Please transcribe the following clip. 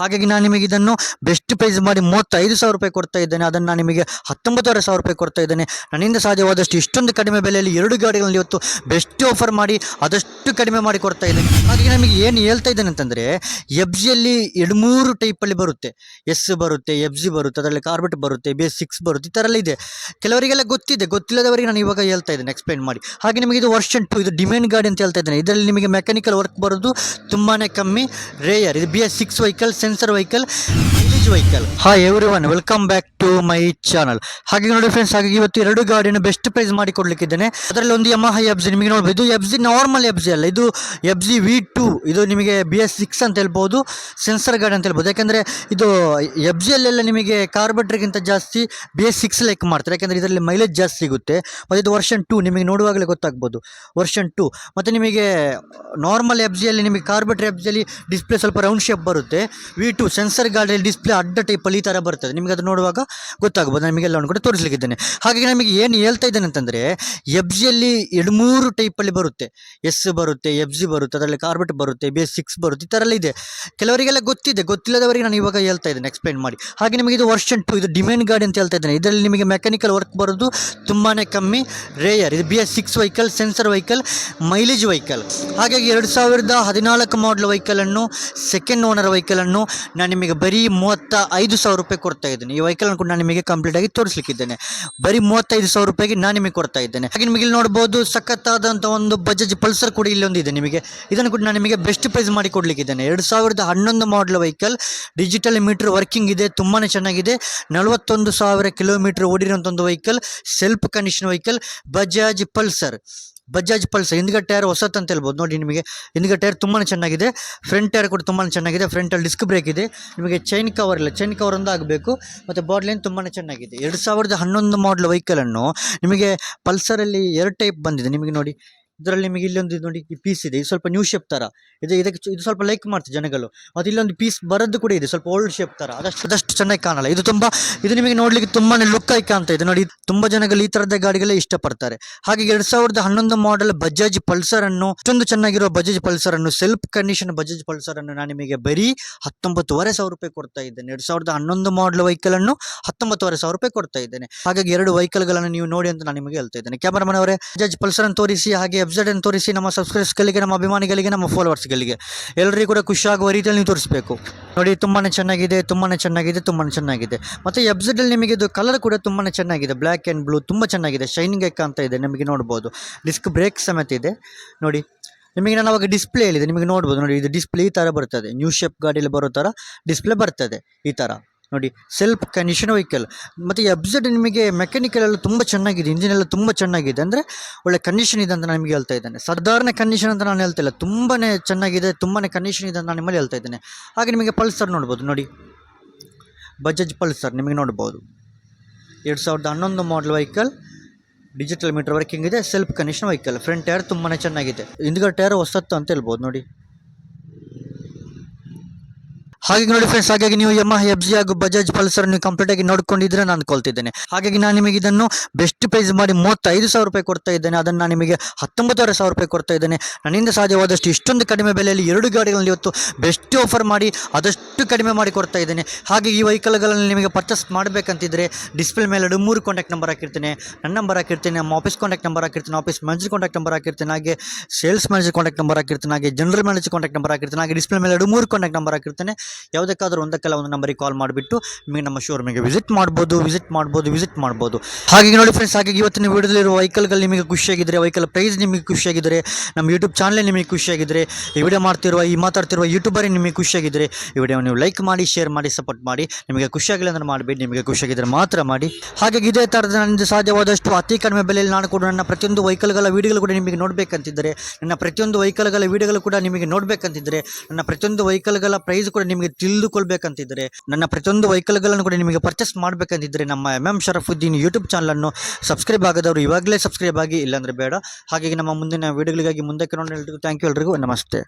ಹಾಗಾಗಿ ನಾನು ನಿಮಗೆ ಇದನ್ನು ಬೆಸ್ಟ್ ಪ್ರೈಸ್ ಮಾಡಿ ಮೂವತ್ತೈದು ಸಾವಿರ ರೂಪಾಯಿ ಕೊಡ್ತಾ ಇದ್ದೇನೆ. ಅದನ್ನು ನಾನು ನಿಮಗೆ ಹತ್ತೊಂಬತ್ತುವರೆ ಸಾವಿರ ರೂಪಾಯಿ ಕೊಡ್ತಾ ಇದ್ದೇನೆ. ನನ್ನಿಂದ ಸಾಧ್ಯವಾದಷ್ಟು ಇಷ್ಟೊಂದು ಕಡಿಮೆ ಬೆಲೆಯಲ್ಲಿ ಎರಡು ಗಾಡಿಗಳಲ್ಲಿ ಇವತ್ತು ಬೆಸ್ಟ್ ಆಫರ್ ಮಾಡಿ ಆದಷ್ಟು ಕಡಿಮೆ ಮಾಡಿ ಕೊಡ್ತಾ ಇದ್ದೇನೆ. ಹಾಗಾಗಿ ನಮಗೆ ಏನು ಹೇಳ್ತಾ ಇದ್ದೇನೆ ಅಂತಂದರೆ ಎಫ್ ಜಿಯಲ್ಲಿ ಎರಡು ಮೂರು ಟೈಪಲ್ಲಿ ಬರುತ್ತೆ. ಎಸ್ ಬರುತ್ತೆ ಎಫ್ ಜಿ ಬರುತ್ತೆ, ಅದರಲ್ಲಿ ಕಾರ್ಬೆಟ್ ಬರುತ್ತೆ ಬಿ ಎಸ್ ಸಿಕ್ಸ್ ಬರುತ್ತೆ, ಈ ಥರ ಇದೆ. ಕೆಲವರಿಗೆಲ್ಲ ಗೊತ್ತಿದೆ. ಗೊತ್ತಿಲ್ಲದವರಿಗೆ ನಾನು ಇವಾಗ ಹೇಳ್ತಾ ಇದ್ದೇನೆ ಎಕ್ಸ್ಪ್ಲೈನ್ ಮಾಡಿ. ಹಾಗೆ ನಿಮಗೆ ಇದು ವರ್ಷನ್ ಟು ಇದು ಡಿಮ್ಯಾಂಡ್ ಗಾಡಿ ಅಂತ ಹೇಳ್ತಾ ಇದ್ದೇನೆ. ಇದರಲ್ಲಿ ನಿಮಗೆ ಮೆಕ್ಯಾನಿಕಲ್ ವರ್ಕ್ ಬರೋದು ತುಂಬಾ ಕಮ್ಮಿ. ರೇಯರ್ ಇದು B S six vehicle sensor vehicle mileage vehicle hi everyone welcome back to my channel ಹಾಗೆ ನೋಡಿ ಫ್ರೆಂಡ್ಸ್ ಹಾಗೆ ಇವತ್ತು ಎರಡು ಗಾಡಿಯನ್ನು ಬೆಸ್ಟ್ ಪ್ರೈಸ್ ಮಾಡಿ ಕೊಡ್ಲಿಕ್ಕಿದ್ದೇನೆ ಅದರಲ್ಲಿ ಒಂದು ಯಮಹ ಎಫ್ ಜಿ ನಿಮಗೆ ನೋಡ್ಬೋದು. ಇದು F G normal F G ಅಲ್ಲ, ಇದು ಎಬ್ಜಿ ವಿ ಟು ಇದು ನಿಮಗೆ ಬಿ ಎಸ್ ಸಿಕ್ಸ್ ಅಂತ ಹೇಳ್ಬೋದು ಸೆನ್ಸರ್ ಗಾಡಿ ಅಂತ ಹೇಳ್ಬೋದು. ಯಾಕೆಂದರೆ ಇದು ಎಫ್ ಜಿಯಲ್ಲೆಲ್ಲ ನಿಮಗೆ ಕಾರ್ಬೆಟ್ರಿಗಿಂತ ಜಾಸ್ತಿ ಬಿ ಎಸ್ ಸಿಕ್ಸ್ ಲೈಕ್ ಮಾಡ್ತಾರೆ. ಯಾಕೆಂದರೆ ಇದರಲ್ಲಿ ಮೈಲೇಜ್ ಜಾಸ್ತಿ ಸಿಗುತ್ತೆ. ಮತ್ತು ಇದು ವರ್ಷನ್ ಟು ನಿಮಗೆ ನೋಡುವಾಗಲೇ ಗೊತ್ತಾಗ್ಬೋದು. ವರ್ಷನ್ ಟು ಮತ್ತು ನಿಮಗೆ ನಾರ್ಮಲ್ ಎಫ್ ಜಿಯಲ್ಲಿ ನಿಮಗೆ ಕಾರ್ಬೆಟ್ರಿ ಎಫ್ ಜಿಯಲ್ಲಿ ಡಿಸ್ಪ್ಲೇ ಸ್ವಲ್ಪ ರೌಂಡ್ ಶೇಪ್ ಬರುತ್ತೆ. ವಿ ಟು ಸೆನ್ಸರ್ ಗಾಡಿಯಲ್ಲಿ ಡಿಸ್ಪ್ಲೇ ಅಡ್ಡ ಟೈಪಲ್ಲಿ ಈ ಥರ ಬರ್ತದೆ. ನಿಮಗೆ ಅದು ನೋಡುವಾಗ ಗೊತ್ತಾಗ್ಬೋದು. ನಿಮಗೆ ನಿಮಗೆಲ್ಲ ಕೂಡ ತೋರಿಸ್ಲಿಕ್ಕಿದ್ದೇನೆ. ಹಾಗಾಗಿ ನಮಗೆ ಏನು ಹೇಳ್ತಾ ಇದ್ದೇನೆ ಅಂತಂದರೆ ಎಫ್ ಜಿಯಲ್ಲಿ ಎರಡು ಮೂರು ಟೈಪಲ್ಲಿ ಬರುತ್ತೆ. ಎಸ್ ಬರುತ್ತೆ ಎಫ್ ಜಿ ಬರುತ್ತೆ, ಅದರಲ್ಲಿ ಕಾರ್ಬೆಟ್ ಬರುತ್ತೆ ಬಿ ಸಿಕ್ಸ್ ಬರುತ್ತೆ, ಈ ಥರ ಎಲ್ಲ ಇದೆ. ಕೆಲವರಿಗೆಲ್ಲ ಗೊತ್ತಿದೆ. ಗೊತ್ತಿಲ್ಲದವರಿಗೆ ನಾನು ಇವಾಗ ಹೇಳ್ತಾ ಇದ್ದೇನೆ ಎಕ್ಸ್ಪ್ಲೈನ್ ಮಾಡಿ. ಹಾಗೆ ನಿಮಗೆ ಇದು ವರ್ಷನ್ ಟು ಇದು ಡಿಮ್ಯಾಂಡ್ ಗಾಡಿ ಅಂತ ಹೇಳ್ತಾ ಇದ್ದೇನೆ. ಇದರಲ್ಲಿ ನಿಮಗೆ ಮೆಕ್ಯಾನಿಕಲ್ ವರ್ಕ್ ಬರೋದು ತುಂಬಾ ಕಮ್ಮಿ. ರೇಯರ್ ಇದು B S six vehicle sensor vehicle mileage vehicle ಹಾಗಾಗಿ ಎರಡು ಸಾವಿರದ ಹದಿನಾಲ್ಕು ಮಾಡಲ್ ವೆಹಿಕಲನ್ನು ಸೆಕೆಂಡ್ ಓನರ್ ವೆಹಿಕಲನ್ನು ನಾನು ನಿಮಗೆ ಬರೀ ಮೂವತ್ತ ಐದು ಸಾವಿರ ರೂಪಾಯಿ ಕೊಡ್ತಾ ಇದ್ದೇನೆ. ಈ ವೆಹಿಕಲ್ ಕೂಡ ನಾನು ನಿಮಗೆ ಕಂಪ್ಲೀಟ್ ಆಗಿ ತೋರಿಸ್ಲಿಕ್ಕಿದ್ದೇನೆ. ಬರೀ ಮೂವತ್ತೈದು ಸಾವಿರ ರೂಪಾಯಿಗೆ ನಾನು ನಿಮಗೆ ಕೊಡ್ತಾ ಇದ್ದೇನೆ. ಹಾಗೆ ನಿಮಗೆ ಇಲ್ಲಿ ನೋಡ್ಬೋದು ಸಖತ್ತಾದಂಥ ಒಂದು ಬಜಾಜ್ ಪಲ್ಸರ್ ಕೂಡ ಇಲ್ಲಿ ಒಂದು ಇದೆ ನಿಮಗೆ. ಇದನ್ನು ಕೂಡ ನಾನು ನಿಮಗೆ ಬೆಸ್ಟ್ ಪ್ರೈಸ್ ಮಾಡಿ ಕೊಡಲಿಕ್ಕಿದ್ದೇನೆ. ಎರಡು ಸಾವಿರದ ಹನ್ನೊಂದು model vehicle digital meter working ಇದೆ ತುಂಬಾ ಚೆನ್ನಾಗಿದೆ. ನಲವತ್ತೊಂದು ಸಾವಿರ ಕಿಲೋಮೀಟರ್ ಓಡಿರುವಂಥ ಒಂದು vehicle self condition vehicle Bajaj Pulsar Bajaj Pulsar ಹಿಂದ್ಗಡೆ ಟೈರ್ ಹೊಸತ್ ಅಂತ ಹೇಳ್ಬೋದು. ನೋಡಿ ನಿಮಗೆ ಹಿಂದ್ಗಡೆ ಟೈರ್ ತುಂಬಾ ಚೆನ್ನಾಗಿದೆ. ಫ್ರಂಟ್ ಟೈರ್ ಕೂಡ ತುಂಬಾ ಚೆನ್ನಾಗಿದೆ. ಫ್ರಂಟಲ್ಲಿ ಡಿಸ್ಕ್ ಬ್ರೇಕ್ ಇದೆ. ನಿಮಗೆ ಚೈನ್ ಕವರ್ ಇಲ್ಲ. ಚೈನ್ ಕವರ್ ಒಂದು ಆಗಬೇಕು ಮತ್ತು ಬಾಡ್ಲೈನ್ ತುಂಬಾ ಚೆನ್ನಾಗಿದೆ. ಎರಡು ಸಾವಿರದ ಹನ್ನೊಂದು ಮಾಡಲ್ ವೆಹಿಕಲನ್ನು ನಿಮಗೆ ಪಲ್ಸರಲ್ಲಿ ಎರಡು ಟೈಪ್ ಬಂದಿದೆ. ನಿಮಗೆ ನೋಡಿ ಇದರಲ್ಲಿ ನಿಮಗೆ ಇಲ್ಲೊಂದು ನೋಡಿ, ಈ ಪೀಸ್ ಇದೆ. ಇದು ಸ್ವಲ್ಪ ನ್ಯೂ ಶೇಪ್ ತರ. ಇದು ಇದಕ್ಕೆ ಇದು ಸ್ವಲ್ಪ ಲೈಕ್ ಮಾಡ್ತಾರೆ ಜನಗಳು. ಮತ್ತು ಇಲ್ಲೊಂದು ಪೀಸ್ ಬರದ್ದು ಕೂಡ ಇದೆ, ಸ್ವಲ್ಪ ಓಲ್ಡ್ ಶೇಪ್ ತರ. ಅದಷ್ಟು ಅದಷ್ಟು ಚೆನ್ನಾಗಿ ಕಾಣಲ್ಲ. ಇದು ತುಂಬಾ, ಇದು ನಿಮಗೆ ನೋಡ್ಲಿಕ್ಕೆ ತುಂಬಾ ಲುಕ್ ಆಗಿ ಕಾಣ್ತಾ ಇದೆ. ನೋಡಿ ತುಂಬಾ ಜನಗಳು ಈ ಥರದ ಗಾಡಿಗಳೇ ಇಷ್ಟಪಡ್ತಾರೆ. ಹಾಗೆ ಎರಡು ಸಾವಿರದ ಹನ್ನೊಂದು ಮಾಡೆಲ್ ಬಜಾಜ್ ಪಲ್ಸರ್ ಅನ್ನು, ಇಷ್ಟೊಂದು ಚೆನ್ನಾಗಿರುವ ಬಜಾಜ್ ಪಲ್ಸರ್ ಅನ್ನು ಸೆಲ್ಫ್ ಕಂಡೀಷನ್ ಬಜಾಜ್ ಪಲ್ಸರ್ ಅನ್ನು ನಾನು ನಿಮಗೆ ಬರೀ ಹತ್ತೊಂಬತ್ತುವರೆ ಸಾವಿರ ರೂಪಾಯಿ ಕೊಡ್ತಾ ಇದ್ದೇನೆ. ಎರಡ್ ಸಾವಿರದ ಹನ್ನೊಂದು ಮಾಡಲ್ ವೆಹಿಕಲ್ ಅನ್ನು ಹತ್ತೊಂಬತ್ತುವರೆ ಸಾವಿರ ರೂಪಾಯಿ ಕೊಡ್ತಾ ಇದ್ದೇನೆ. ಹಾಗಾಗಿ ಎರಡು ವೆಹಿಕಲ್ಗಳನ್ನು ನೀವು ನೋಡಿ ಅಂತ ನಾನು ನಿಮಗೆ ಹೇಳ್ತಾ ಇದ್ದೇನೆ. ಕ್ಯಾಮರಾಮನ್ ಅವರೇ ಬಜಾಜ್ ಪಲ್ಸರ್ ಅನ್ನು ತೋರಿಸಿ, ಹಾಗೆ ಎಫ್ ಅನ್ನು ತೋರಿಸಿ ನಮ್ಮ ಸಬ್ಸ್ಕ್ರೈಬರ್ಸ್ಗಳಿಗೆ ನಮ್ಮ ಅಭಿಮಾನಿಗಳಿಗೆ, ನಮ್ಮ ಫಾಲೋವರ್ಸ್ಗಳಿಗೆ ಎಲ್ಲರಿಗೂ ಕೂಡ ಖುಷಿಯಾಗುವ ರೀತಿಯಲ್ಲಿ ನೀವು ತೋರಿಸಬೇಕು. ನೋಡಿ ತುಂಬಾ ಚೆನ್ನಾಗಿದೆ ತುಂಬಾ ಚೆನ್ನಾಗಿದೆ ತುಂಬಾ ಚೆನ್ನಾಗಿದೆ. ಮತ್ತು ಎಫ್ ಅಲ್ಲಿ ನಿಮಗೆ ಇದು ಕಲರ್ ಕೂಡ ತುಂಬಾ ಚೆನ್ನಾಗಿದೆ. ಬ್ಲ್ಯಾಕ್ ಆ್ಯಂಡ್ ಬ್ಲೂ ತುಂಬ ಚೆನ್ನಾಗಿದೆ. ಶೈನಿಂಗ್ ಕಾಣ್ತಾ ಇದೆ, ನಿಮಗೆ ನೋಡ್ಬೋದು. ಡಿಸ್ಕ್ ಬ್ರೇಕ್ ಸಮೇತ ಇದೆ. ನೋಡಿ, ನಿಮಗೆ ನಾನು ಅವಾಗ ಡಿಸ್ಪ್ಲೇ ಹೇಳಿದೆ, ನಿಮಗೆ ನೋಡ್ಬೋದು. ನೋಡಿ, ಇದು ಡಿಸ್ಪ್ಲೇ ಈ ಥರ ಬರ್ತದೆ. ನ್ಯೂ ಶೇಪ್ ಗಾಡಿಯಲ್ಲಿ ಬರೋ ಥರ ಡಿಸ್ಪ್ಲೇ ಬರ್ತದೆ ಈ ಥರ ನೋಡಿ ಸೆಲ್ಫ್ ಕಂಡೀಷನ್ ವೆಹಿಕಲ್ ಮತ್ತು ಎಬ್ಸೆಡ್ ನಿಮಗೆ ಮೆಕ್ಯಾನಿಕಲ್ ಎಲ್ಲ ತುಂಬ ಚೆನ್ನಾಗಿದೆ ಇಂಜಿನ್ ಎಲ್ಲ ತುಂಬ ಚೆನ್ನಾಗಿದೆ. ಅಂದರೆ ಒಳ್ಳೆ ಕಂಡೀಷನ್ ಇದೆ ಅಂತ ನಿಮಗೆ ಹೇಳ್ತಾ ಇದ್ದೇನೆ. ಸಾಧಾರಣ ಕಂಡೀಷನ್ ಅಂತ ನಾನು ಹೇಳ್ತಾ ಇಲ್ಲ. ತುಂಬಾ ಚೆನ್ನಾಗಿದೆ ತುಂಬಾ ಕಂಡೀಷನ್ ಇದೆ ಅಂತ ನಾನು ನಿಮ್ಮಲ್ಲಿ ಹೇಳ್ತಾ ಇದ್ದೇನೆ. ಹಾಗೆ ನಿಮಗೆ ಪಲ್ಸರ್ ನೋಡ್ಬೋದು, ನೋಡಿ. ಬಜಾಜ್ ಪಲ್ಸರ್ ನಿಮಗೆ ನೋಡ್ಬೋದು. ಎರಡು ಸಾವಿರದ ಹನ್ನೊಂದು model vehicle digital meter working ಇದೆ self condition vehicle front tyre ತುಂಬಾ ಚೆನ್ನಾಗಿದೆ. ಹಿಂದ್ಗಡೆ ಟೈರ್ ಹೊಸತ್ತು ಅಂತ ಹೇಳ್ಬೋದು, ನೋಡಿ. ಹಾಗೆ ನೋಡಿ ಫ್ರೆಂಡ್ಸ್ ಹಾಗಾಗಿ ನೀವು ಯಮ ಎಫ್ ಜಿ ಹಾಗೂ ಬಜಾಜ್ ಪಲ್ಸರ್ ನೀವು ಕಂಪ್ಲೀಟ್ ಆಗಿ ನೋಡ್ಕೊಂಡಿದ್ರೆ ನಾನು ಕೊಲ್ತಿದ್ದೇನೆ ಹಾಗಾಗಿ ನಾನು ನಿಮಗೆ ಇದನ್ನು ಬೆಸ್ಟ್ ಪ್ರೈಸ್ ಮಾಡಿ ಮೂವತ್ತೈದು ಸಾವಿರ ರೂಪಾಯಿ ಕೊಡ್ತಾ ಇದ್ದೇನೆ. ಅದನ್ನು ನಾನು ನಿಮಗೆ ಹತ್ತೊಂಬತ್ತುವರೆ ಸಾವಿರ ರೂಪಾಯಿ ಕೊಡ್ತಾ ಇದ್ದೇನೆ. ನನ್ನಿಂದ ಸಾಧ್ಯವಾದಷ್ಟು ಇಷ್ಟೊಂದು ಕಡಿಮೆ ಬೆಲೆಯಲ್ಲಿ ಎರಡು ಗಾಡಿಗಳಲ್ಲಿ ಇವತ್ತು ಬೆಸ್ಟ್ ಆಫರ್ ಮಾಡಿ ಆದಷ್ಟು ಕಡಿಮೆ ಮಾಡಿ ಕೊಡ್ತಾ ಇದ್ದೇನೆ. ಹಾಗೆ ಈ ವೆಹಿಕಲ್ಗಳಲ್ಲಿ ನಿಮಗೆ ಪರ್ಚೇಸ್ ಮಾಡಬೇಕಂತಿದ್ರೆ ಡಿಸ್ಪ್ಲೇ ಮೇಲೆ ಎರಡು ಮೂರು ಕಾಂಟ್ಯಾಕ್ಟ್ ನಂಬರ್ ಹಾಕಿರ್ತೇನೆ. ನನ್ನ ನಂಬರ್ ಹಾಕಿರ್ತೇನೆ, ನಮ್ಮ ಆಫೀಸ್ ಕಾಂಟ್ಯಾಕ್ಟ್ ನಂಬರ್ ಹಾಕಿರ್ತೀನಿ ಆಫೀಸ್ ಮ್ಯಾನೇಜರ್ ಕಾಂಟ್ಯಾಕ್ಟ್ ನಂಬರ್ ಹಾಕಿರ್ತೀನಿ, ಹಾಗೆ ಸೇಲ್ಸ್ ಮ್ಯಾನೇಜರ್ ಕಾಂಟ್ಯಾಕ್ಟ್ ನಂಬರ್ ಹಾಕಿರ್ತೀನಿ, ಹಾಗೆ ಜನರಲ್ ಮ್ಯಾನೇಜರ್ ಕಾಂಟ್ಯಾಕ್ಟ್ ನಂಬರ್ ಹಾಕಿರ್ತೀನಿ, ಹಾಗೆ ಡಿಸ್ಪ್ಲೇ ಮೇಲೆ ಎರಡು ಮೂರು ಕಾಂಟ್ಯಾಕ್ಟ್ ನಂಬರ್ ಹಾಕಿರ್ತೇನೆ. ಯಾವುದಕ್ಕಾದ್ರೂ ಒಂದಕ್ಕೆಲ್ಲ ಒಂದು ನಂಬರಿಗೆ ಕಾಲ್ ಮಾಡಿಬಿಟ್ಟು ನಿಮಗೆ ನಮ್ಮ ಶೋರೂಮಿಗೆ ವಿಸಿಟ್ ಮಾಡ್ಬೋದು ವಿಸಿಟ್ ಮಾಡ್ಬೋದು ವಿಸಿಟ್ ಮಾಡ್ಬೋದು. ಹಾಗೆ ನೋಡಿ ಫ್ರೆಂಡ್ಸ್ ಹಾಗಾಗಿ ಇವತ್ತಿನ ವೀಡಿಯೋದಲ್ಲಿರುವ ವೆಹಿಕಲ್ಗಳು ನಿಮಗೆ ಖುಷಿಯಾಗಿದ್ದರೆ ವೆಹಿಕಲ್ ಪ್ರೈಸ್ ನಿಮಗೆ ಖುಷಿಯಾಗಿದ್ದರೆ ನಮ್ಮ ಯೂಟ್ಯೂಬ್ ಚಾನಲ್ ನಿಮಗೆ ಖುಷಿಯಾಗಿದ್ದರೆ ಈ ವಿಡಿಯೋ ಮಾಡ್ತಿರುವ, ಈ ಮಾತಾಡ್ತಿರುವ ಯೂಟ್ಯೂಬರೇ ನಿಮಗೆ ಖುಷಿಯಾಗಿದ್ದರೆ ಈ ವಿಡಿಯೋ ನೀವು ಲೈಕ್ ಮಾಡಿ ಶೇರ್ ಮಾಡಿ ಸಪೋರ್ಟ್ ಮಾಡಿ, ನಿಮಗೆ ಖುಷಿಯಾಗಿಲ್ಲ ಅಂದರೆ ಮಾಡಬೇಡಿ, ನಿಮಗೆ ಖುಷಿಯಾಗಿದ್ದರೆ ಮಾತ್ರ ಮಾಡಿ. ಹಾಗಾಗಿ ಇದೇ ಥರದ ನನಗೆ ಸಾಧ್ಯವಾದಷ್ಟು ಅತಿ ಕಡಿಮೆ ಬೆಲೆಯಲ್ಲಿ ನಾನು ಕೂಡ ನನ್ನ ಪ್ರತಿಯೊಂದು ವೆಹಿಕಲ್ಗಳ ವಿಡಿಯೋಗಳು ಕೂಡ ನಿಮಗೆ ನೋಡಬೇಕಂತಿದ್ದರೆ, ನನ್ನ ಪ್ರತಿಯೊಂದು ವೆಹಿಕಲ್ಗಳ ವೀಡಿಯೋಗಳು ಕೂಡ ನಿಮಗೆ ನೋಡಬೇಕಂತಿದ್ದರೆ, ನನ್ನ ಪ್ರತಿಯೊಂದು ವೆಹಿಕಲ್ಗಳ ಪ್ರೈಸ್ ಕೂಡ ನಿಮಗೆ ತಿಳಿದುಕೊಳ್ಬೇಕಂತಿದ್ದರೆ ನನ್ನ ಪ್ರತಿಯೊಂದು ವೆಹಿಕಲ್ಗಳನ್ನು ಕೂಡ ನಿಮಗೆ ಪರ್ಚೇಸ್ ಮಾಡಬೇಕಂತಿದ್ದರೆ ನಮ್ಮ ಎಂ ಎಂ ಶರಫುದ್ದೀನ್ ಯೂಟ್ಯೂಬ್ ಚಾನಲನ್ನು ಸಬ್ಸ್ಕ್ರೈಬ್ ಆಗದವರು ಇವಾಗಲೇ ಸಬ್ಸ್ಕ್ರೈಬ್ ಆಗಿ, ಇಲ್ಲಾಂದರೆ ಬೇಡ. ಹಾಗಾಗಿ ನಮ್ಮ ಮುಂದಿನ ವೀಡಿಯೋಗಳಿಗಾಗಿ ಮುಂದಕ್ಕೆ ನೋಡಿ ಎಲ್ರಿಗೂ ಥ್ಯಾಂಕ್ ಯು ಎಲ್ರಿಗೂ. ನಮಸ್ತೆ.